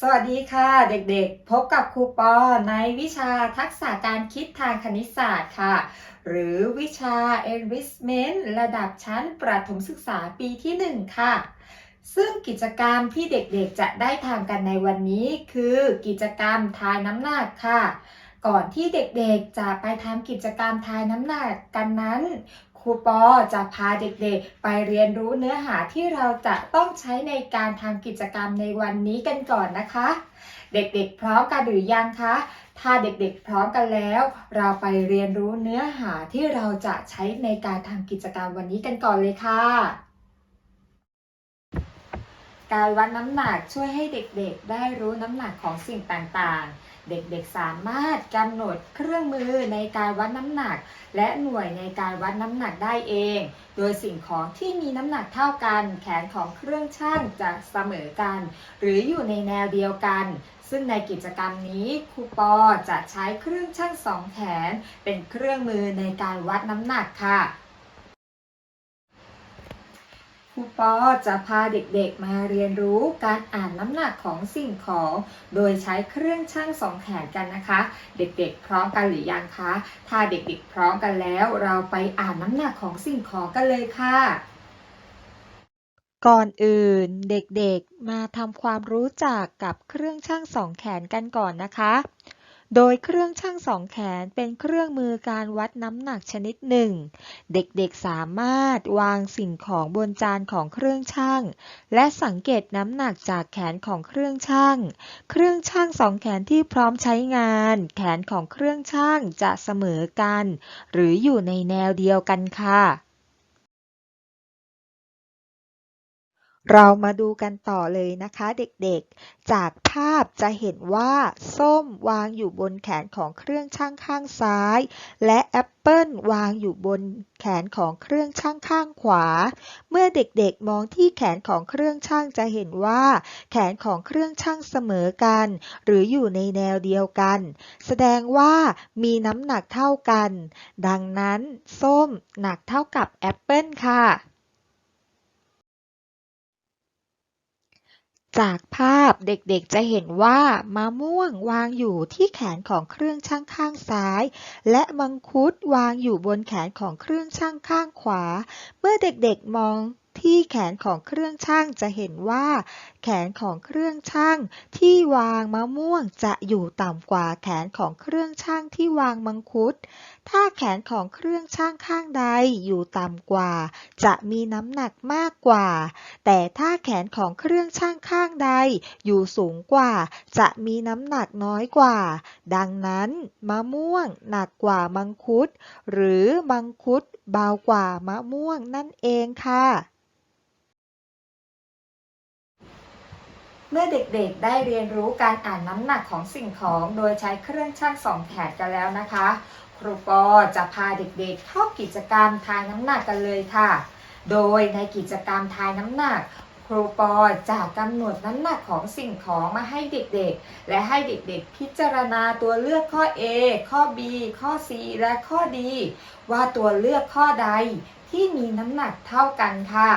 สวัสดีค่ะเด็กๆ พบกับครูปอในวิชาทักษะการคิดทางคณิตศาสตร์ค่ะ หรือวิชา Enrichment ระดับชั้นประถมศึกษาปีที่ 1 ค่ะ ซึ่งกิจกรรมที่เด็กๆจะได้ทำกันในวันนี้คือกิจกรรมทายน้ำหนักค่ะ ก่อนที่เด็กๆจะไปทำกิจกรรมทายน้ำหนักกันนั้นครูปอจะพาเด็กๆ ไปเรียนรู้เนื้อหาที่เราจะต้องใช้ในการทำกิจกรรมในวันนี้กันก่อนนะคะ เด็กๆ พร้อมกันหรือยังคะ ถ้าเด็กๆ พร้อมกันแล้ว เราไปเรียนรู้เนื้อหาที่เราจะใช้ในการทำกิจกรรมวันนี้กันก่อนเลยค่ะ การวัดน้ำหนักช่วยให้เด็กๆ ได้รู้น้ำหนักของสิ่งต่างๆ เด็กๆสามารถกำหนดเครื่องมือในการวัดน้ำหนัก และหน่วยในการวัดน้ำหนักได้เอง โดยสิ่งของที่มีน้ำหนักเท่ากัน แขนของเครื่องช่างจะเสมอกัน หรืออยู่ในแนวเดียวกัน ซึ่งในกิจกรรมนี้ครูปอจะใช้เครื่องช่างสองแขน เป็นเครื่องมือในการวัดน้ำหนักค่ะ ครูปอจะพาเด็กๆมาเรียนรู้การอ่านน้ำหนักของสิ่งของ โดยใช้เครื่องชั่งสองแขนกันนะคะ เด็กๆ พร้อมกันหรือยังคะ ถ้าเด็กๆ พร้อมกันแล้ว เราไปอ่านน้ำหนักของสิ่งของกันเลยค่ะ ก่อนอื่นเด็กๆ มาทำความรู้จักกับเครื่องชั่งสองแขนกันก่อนนะคะ โดยเครื่องชั่งสองแขนเป็นเครื่องมือการวัดน้ำหนักชนิดหนึ่ง เด็กๆสามารถวางสิ่งของบนจานของเครื่องชั่ง และสังเกตน้ำหนักจากแขนของเครื่องชั่ง เครื่องชั่งสองแขนที่พร้อมใช้งาน แขนของเครื่องชั่งจะเสมอกัน หรืออยู่ในแนวเดียวกันค่ะ เรามาดูกันต่อเลยนะคะเด็กๆ จากภาพจะเห็นว่า ส้มวางอยู่บนแขนของเครื่องช่างข้างซ้าย และแอปเปิลวางอยู่บนแขนของเครื่องช่างข้างขวา เมื่อเด็กๆมองที่แขนของเครื่องช่างจะเห็นว่า แขนของเครื่องช่างเสมอกัน หรืออยู่ในแนวเดียวกัน แสดงว่ามีน้ำหนักเท่ากัน ดังนั้น ส้มหนักเท่ากับแอปเปิลค่ะ จากภาพเด็กๆจะเห็นว่ามะม่วงวางอยู่ที่แขนของเครื่องช่างข้างซ้าย และมังคุดวางอยู่บนแขนของเครื่องช่างข้างขวา เมื่อเด็กๆมองที่แขนของเครื่องช่างจะเห็นว่า แขนของเครื่องช่างที่วางมะม่วงจะอยู่ต่ำกว่าแขนของเครื่องช่างที่วางมังคุด ถ้าแขนของเครื่องช่างข้างใดอยู่ต่ำกว่า จะมีน้ำหนักมากกว่า แต่ถ้าแขนของเครื่องช่างข้างใดอยู่สูงกว่า จะมีน้ำหนักน้อยกว่า ดังนั้น มะม่วงหนักกว่ามังคุด หรือมังคุดเบากว่ามะม่วงนั่นเองค่ะ เมื่อเด็กๆ ได้เรียนรู้การอ่านน้ำหนักของสิ่งของ โดยใช้เครื่องชั่งสองแขนกันแล้วนะคะ ครูปอจะพาเด็กๆเข้ากิจกรรมทายน้ำหนักกันเลยค่ะ โดยในกิจกรรมทายน้ำหนัก ครูปอจะกำหนดน้ำหนักของสิ่งของมาให้เด็กๆ และให้เด็กๆ พิจารณาตัวเลือกข้อ A ข้อ B ข้อ C และข้อ D ว่าตัวเลือกข้อใดที่มีน้ำหนักเท่ากันค่ะ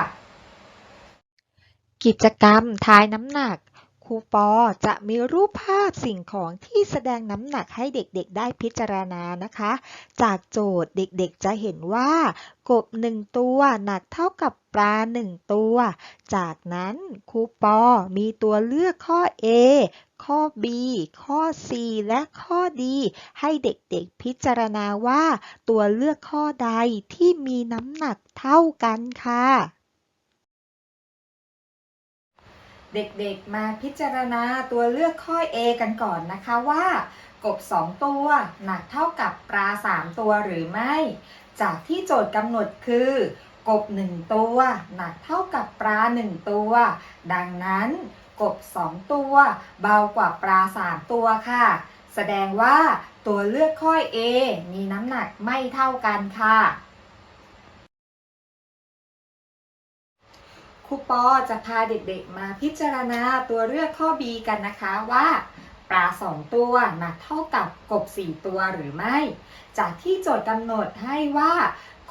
กิจกรรมทายน้ำหนัก ครูปอจะมีรูปภาพสิ่งของที่แสดงน้ำหนักให้เด็กๆ ได้พิจารณานะคะ จากโจทย์เด็กๆ จะเห็นว่ากบหนึ่งตัวหนักเท่ากับปลาหนึ่งตัว จากนั้นครูปอมีตัวเลือกข้อ A ข้อ B ข้อ C และข้อ D ให้เด็กๆพิจารณาว่าตัวเลือกข้อใดที่มีน้ำหนักเท่ากันค่ะ เด็กๆมาพิจารณาตัวเลือกข้อ A กันก่อนนะคะว่า กบ 2 ตัวหนักเท่ากับปลา 3 ตัวหรือไม่ จากที่โจทย์กำหนดคือ กบ 1 ตัวหนักเท่ากับปลา 1 ตัว ดังนั้นกบ 2 ตัว เบากว่าปลา 3 ตัวค่ะ แสดงว่าตัวเลือกข้อ A มีน้ำหนักไม่เท่ากันค่ะ ครูปอจะพาเด็กๆมาพิจารณาตัวเลือกข้อ B กันนะคะว่า ปลา 2 ตัวหนักเท่ากับกบ 4 ตัวหรือไม่ จากที่โจทย์กำหนดให้ว่า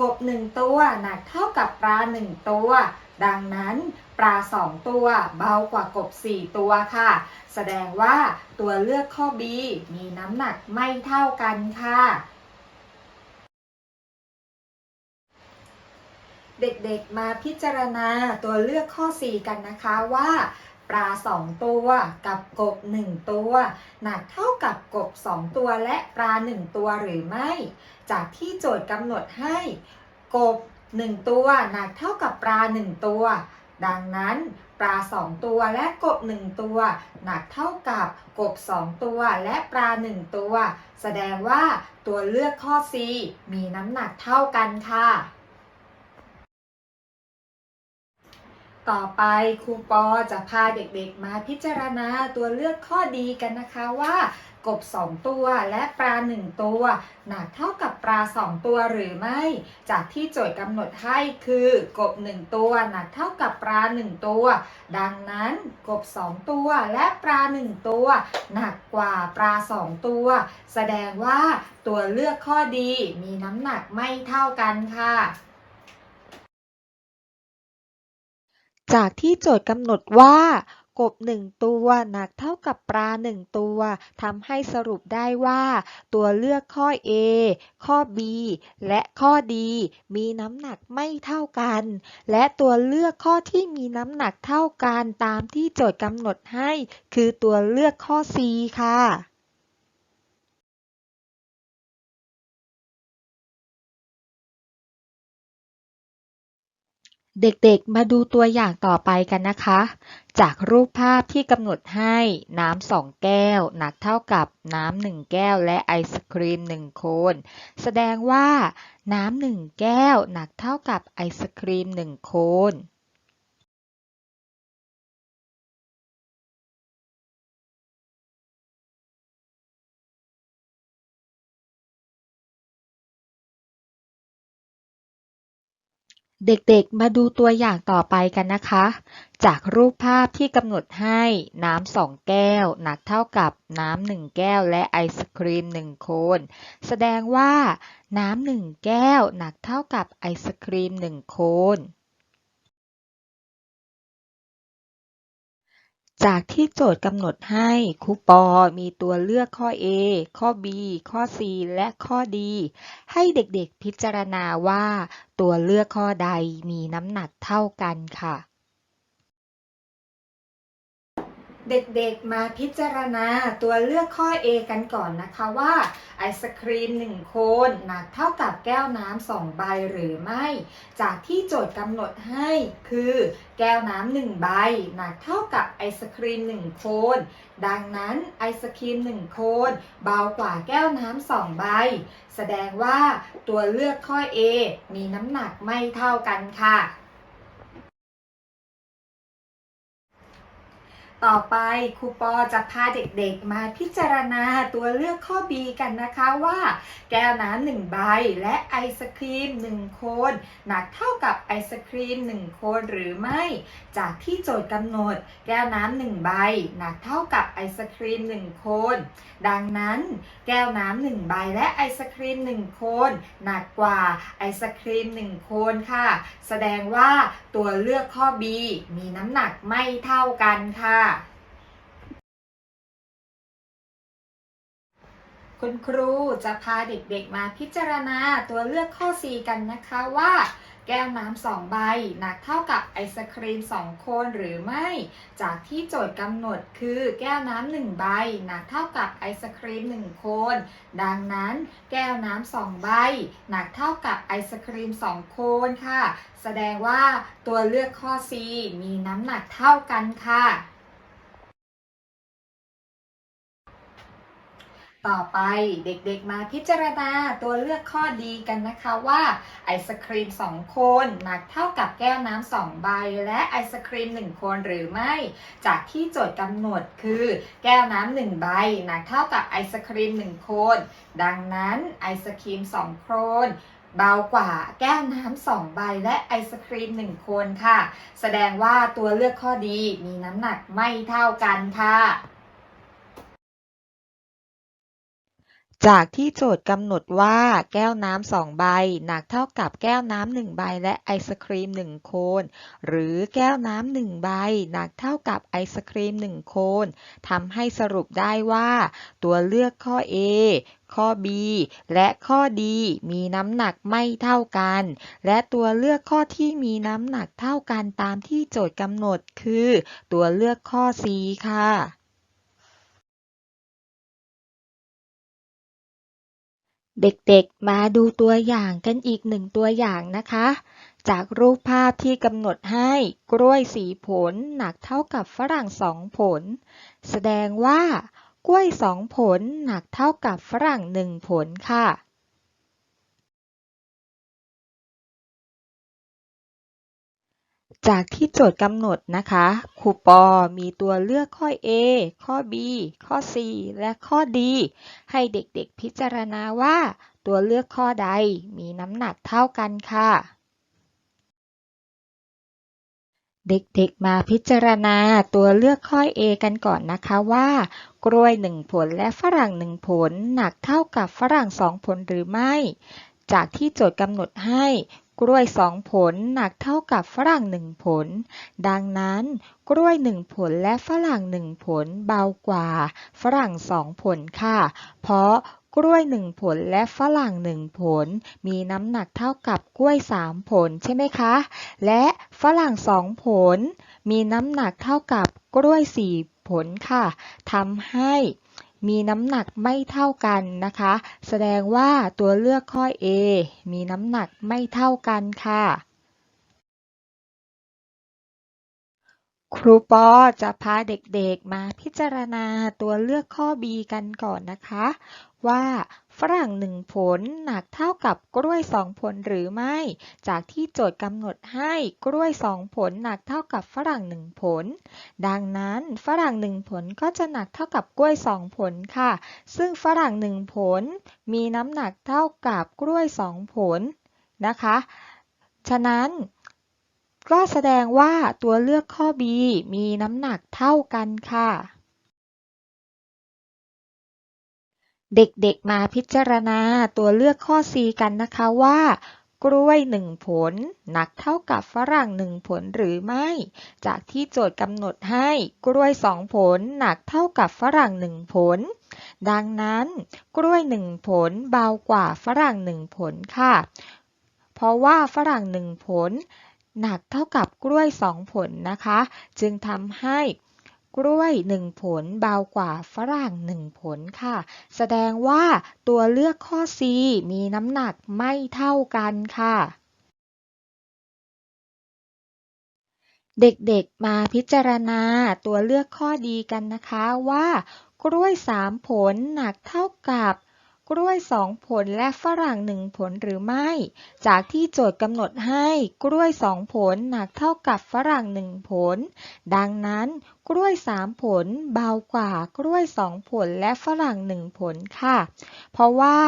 กบ 1 ตัวหนักเท่ากับปลา 1 ตัว ดังนั้นปลาสองตัวเบากว่ากบสี่ตัวค่ะ แสดงว่าตัวเลือกข้อ B มีน้ำหนักไม่เท่ากันค่ะ เด็กๆมาพิจารณาตัวเลือกข้อ 4 กันนะคะว่าปลา 2 ตัวกับกบ 1 ตัว หนักเท่ากับกบ 2 ตัวและปลา 1 ตัวหรือไม่ จากที่โจทย์กำหนดให้ กบ 1 ตัว หนักเท่ากับปลา 1 ตัว ดังนั้นปลา 2 ตัวและกบ 1 ตัว หนักเท่ากับกบ 2 ตัวและปลา 1 ตัว แสดงว่าตัวเลือกข้อ C มีน้ำหนักเท่ากันค่ะ ต่อไปครูปอจะพาเด็กๆมาพิจารณาตัวเลือกข้อดีกันนะคะว่ากบ 2 ตัวและปลา 1 ตัว หนักเท่ากับปลา 2 ตัวหรือไม่ จากที่โจทย์กำหนดให้คือกบ 1 ตัวหนักเท่ากับปลา 1 ตัว ดังนั้นกบ 2 ตัวและปลา 1 ตัว หนักกว่าปลา 2 ตัว แสดงว่าตัวเลือกข้อดีมีน้ำหนักไม่เท่ากันค่ะ จากที่โจทย์กำหนดว่ากบหนึ่งตัวหนักเท่ากับปลาหนึ่งตัวทำให้สรุปได้ว่า ตัวเลือกข้อ A ข้อ B และข้อ D มีน้ำหนักไม่เท่ากัน และตัวเลือกข้อที่มีน้ำหนักเท่ากันตามที่โจทย์กำหนดให้ คือตัวเลือกข้อ C ค่ะ เด็กๆ มาดูตัวอย่างต่อไปกันนะคะ จากรูปภาพที่กำหนดให้น้ำสองแก้ว หนักเท่ากับน้ำหนึ่งแก้วและไอศครีมหนึ่งโคน แสดงว่า น้ำหนึ่งแก้ว หนักเท่ากับไอศครีมหนึ่งโคน เด็กๆ มาดูตัวอย่างต่อไปกันนะคะ จากรูปภาพที่กำหนดให้น้ำสองแก้ว หนักเท่ากับน้ำหนึ่งแก้วและไอศครีมหนึ่งโคน แสดงว่าน้ำหนึ่งแก้ว หนักเท่ากับไอศครีมหนึ่งโคน จากที่โจทย์กำหนดให้ครูปอมีตัวเลือกข้อ A ข้อ B ข้อ C และข้อ D ให้เด็กๆพิจารณาว่าตัวเลือกข้อใดมีน้ำหนักเท่ากันค่ะ เด็กๆมาพิจารณาตัวเลือกข้อ A กันก่อนนะคะว่า ไอศครีม 1 โคนหนักเท่ากับแก้วน้ำ2ใบหรือไม่ จากที่โจทย์กำหนดให้คือ แก้วน้ำ1ใบหนักเท่ากับไอศครีม 1 โคน ดังนั้นไอศครีม 1 โคนเบากว่าแก้วน้ำ2ใบ แสดงว่าตัวเลือกข้อ A มีน้ำหนักไม่เท่ากันค่ะ ต่อไปครูปอจะพาเด็กๆมาพิจารณาตัวเลือกข้อ B กันนะคะว่า แก้วน้ำหนึ่งใบและไอศครีม1โคนหนักเท่ากับไอศครีม1โคนหรือไม่ จากที่โจทย์กำหนด แก้วน้ำหนึ่งใบหนักเท่ากับไอศครีม1โคนดังนั้น แก้วน้ำหนึ่งใบและไอศครีม1โคนหนักกว่าไอศครีม1โคนค่ะ แสดงว่าตัวเลือกข้อ B มีน้ำหนักไม่เท่ากันค่ะ คุณครูจะพาเด็กๆมาพิจารณาตัวเลือกข้อ C กันนะคะว่า แก้วน้ำสองใบ หนักเท่ากับไอศครีม2โคนหรือไม่ จากที่โจทย์กำหนดคือแก้วน้ำหนึ่งใบ หนักเท่ากับไอศครีม1โคน ดังนั้น แก้วน้ำสองใบ หนักเท่ากับไอศครีม2โคนค่ะ แสดงว่าตัวเลือกข้อ C มีน้ำหนักเท่ากันค่ะ ต่อไปเด็กๆมาพิจารณาตัวเลือกข้อดีกันนะคะว่าไอศครีม2โคนหนักเท่ากับแก้วน้ำ2ใบ และไอศครีม1โคนหรือไม่ จากที่โจทย์กำหนดคือ แก้วน้ำ1ใบหนักเท่ากับไอศครีม1โคน ดังนั้นไอศครีม2โคนเบากว่าแก้วน้ำสองใบและไอศครีม1โคนค่ะ แสดงว่าตัวเลือกข้อดีมีน้ำหนักไม่เท่ากันค่ะ จากที่โจทย์กำหนดว่าแก้วน้ำสองใบ หนักเท่ากับแก้วน้ำหนึ่งใบและไอศครีมหนึ่งโคน หรือแก้วน้ำหนึ่งใบ หนักเท่ากับไอศครีมหนึ่งโคนทำให้สรุปได้ว่า ตัวเลือกข้อ A ข้อ B และข้อ D มีน้ำหนักไม่เท่ากัน และตัวเลือกข้อที่มีน้ำหนักเท่ากันตามที่โจทย์กำหนดคือ ตัวเลือกข้อ C ค่ะ เด็กๆ มาดูตัวอย่างกันอีกหนึ่งตัวอย่างนะคะ จากรูปภาพที่กำหนดให้กล้วยสีผลหนักเท่ากับฝรั่งสองผล แสดงว่ากล้วยสองผลหนักเท่ากับฝรั่งหนึ่งผลค่ะ จากที่โจทย์กำหนดนะคะครูปอมีตัวเลือกข้อ A ข้อ B ข้อ C และข้อ D ให้เด็กๆพิจารณาว่าตัวเลือกข้อใดมีน้ำหนักเท่ากันค่ะ เด็กๆมาพิจารณาตัวเลือกข้อ A กันก่อนนะคะว่า กล้วยหนึ่งผลและฝรั่งหนึ่งผล หนักเท่ากับฝรั่งสองผลหรือไม่ จากที่โจทย์กำหนดให้ กล้วยสองผลหนักเท่ากับฝรั่งหนึ่งผล ดังนั้น กล้วยหนึ่งผลและฝรั่งหนึ่งผลเบากว่า ฝรั่งสองผลค่ะ เพราะกล้วยหนึ่งผลและฝรั่งหนึ่งผล มีน้ำหนักเท่ากับกล้วยสามผลใช่ไหมคะ และฝรั่งสองผล มีน้ำหนักเท่ากับกล้วยสี่ผลค่ะทำให้ มีน้ำหนักไม่เท่ากันนะคะ แสดงว่าตัวเลือกข้อ A มีน้ำหนักไม่เท่ากันค่ะ ครูปอจะพาเด็กๆมาพิจารณาตัวเลือกข้อ B กันก่อนนะคะ ว่า ฝรั่งหนึ่งผลหนักเท่ากับกล้วยสองผลหรือไม่ จากที่โจทย์กำหนดให้กล้วยสองผลหนักเท่ากับฝรั่งหนึ่งผล ดังนั้นฝรั่งหนึ่งผลก็จะหนักเท่ากับกล้วยสองผลค่ะ ซึ่งฝรั่งหนึ่งผลมีน้ำหนักเท่ากับกล้วยสองผลนะคะ ฉะนั้นก็แสดงว่าตัวเลือกข้อ B มีน้ำหนักเท่ากันค่ะ เด็กๆมาพิจารณาตัวเลือกข้อ C กันนะคะว่า กล้วยหนึ่งผล หนักเท่ากับฝรั่งหนึ่งผลหรือไม่ จากที่โจทย์กำหนดให้กล้วยสองผล หนักเท่ากับฝรั่งหนึ่งผล ดังนั้น กล้วยหนึ่งผลเบากว่าฝรั่งหนึ่งผลค่ะ เพราะว่าฝรั่งหนึ่งผล หนักเท่ากับกล้วยสองผลนะคะ จึงทำให้ กล้วยหนึ่งผลเบากว่าฝรั่งหนึ่งผลค่ะ แสดงว่าตัวเลือกข้อ C มีน้ำหนักไม่เท่ากันค่ะ เด็กๆมาพิจารณาตัวเลือกข้อดีกันนะคะว่ากล้วยสามผลหนักเท่ากับกล้วยสองผลและฝรั่งหนึ่งผลหรือไม่ จากที่โจทย์กำหนดให้กล้วยสองผลหนักเท่ากับฝรั่งหนึ่งผล ดังนั้น กล้วยสามผลเบากว่ากล้วยสองผลและฝรั่งหนึ่งผลค่ะ เพราะว่า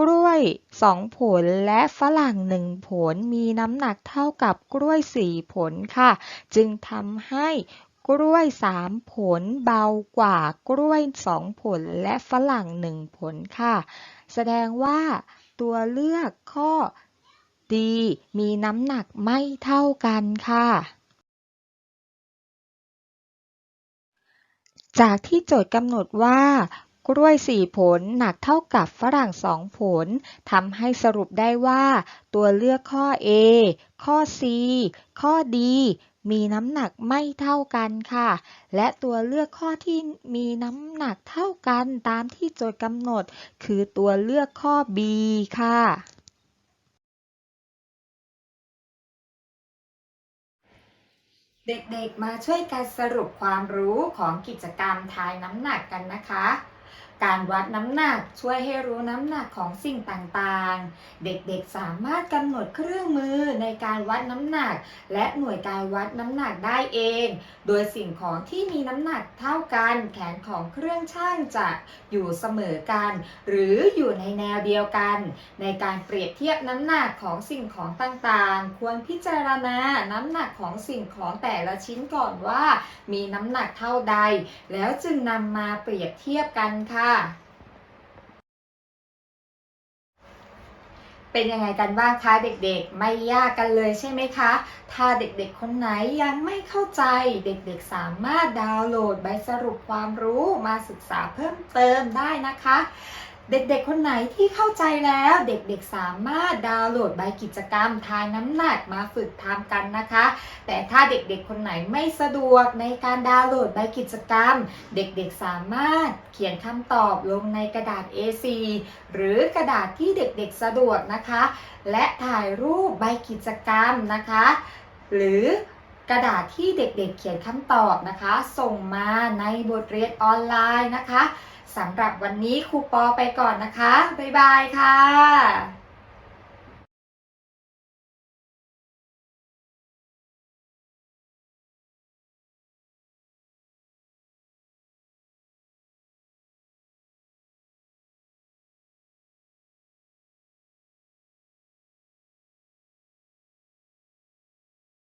กล้วยสองผลและฝรั่งหนึ่งผลมีน้ำหนักเท่ากับกล้วยสี่ผลค่ะ จึงทำให้กล้วยสามผลเบากว่ากล้วยสองผลและฝรั่งหนึ่งผลค่ะ แสดงว่าตัวเลือกข้อ D มีน้ำหนักไม่เท่ากันค่ะ จากที่โจทย์กำหนดว่ากล้วยสี่ผลหนักเท่ากับฝรั่งสองผลทำให้สรุปได้ว่า ตัวเลือกข้อ A ข้อ C ข้อ D มีน้ำหนักไม่เท่ากันค่ะ และตัวเลือกข้อที่มีน้ำหนักเท่ากันตามที่โจทย์กำหนด คือตัวเลือกข้อ B ค่ะ เด็กๆมาช่วยกันสรุปความรู้ของกิจกรรมทายน้ำหนักกันนะคะ การวัดน้ำหนักช่วยให้รู้น้ำหนักของสิ่งต่างๆ เด็กๆสามารถกำหนดเครื่องมือในการวัดน้ำหนัก และหน่วยการวัดน้ำหนักได้เอง โดยสิ่งของที่มีน้ำหนักเท่ากันแขนของเครื่องช่างจะอยู่เสมอกัน หรืออยู่ในแนวเดียวกัน ในการเปรียบเทียบน้ำหนักของสิ่งของต่างๆ ควรพิจารณาน้ำหนักของสิ่งของแต่ละชิ้นก่อนว่า มีน้ำหนักเท่าใด แล้วจึงนำมาเปรียบเทียบกันค่ะเป็นยังไงกันบ้างคะเด็กๆ ไม่ยากกันเลยใช่ไหมคะ ถ้าเด็กๆ คนไหนยังไม่เข้าใจเด็กๆ สามารถดาวน์โหลดใบสรุปความรู้มาศึกษาเพิ่มเติมได้นะคะ เด็กๆ คนไหนที่เข้าใจแล้วเด็กๆ สามารถดาวน์โหลดใบกิจกรรมทายน้ำหนักมาฝึกทำกันนะคะ แต่ถ้าเด็กๆ คนไหนไม่สะดวกในการดาวน์โหลดใบกิจกรรม เด็กๆ สามารถเขียนคำตอบลงในกระดาษ A4 หรือกระดาษที่เด็กๆ สะดวกนะคะ และถ่ายรูปใบกิจกรรมนะคะ หรือ กระดาษที่เด็กๆเขียนคำตอบนะคะ ส่งมาในบทเรียนออนไลน์นะคะสำหรับวันนี้ครูปอไปก่อนนะคะ บ๊ายบายค่ะ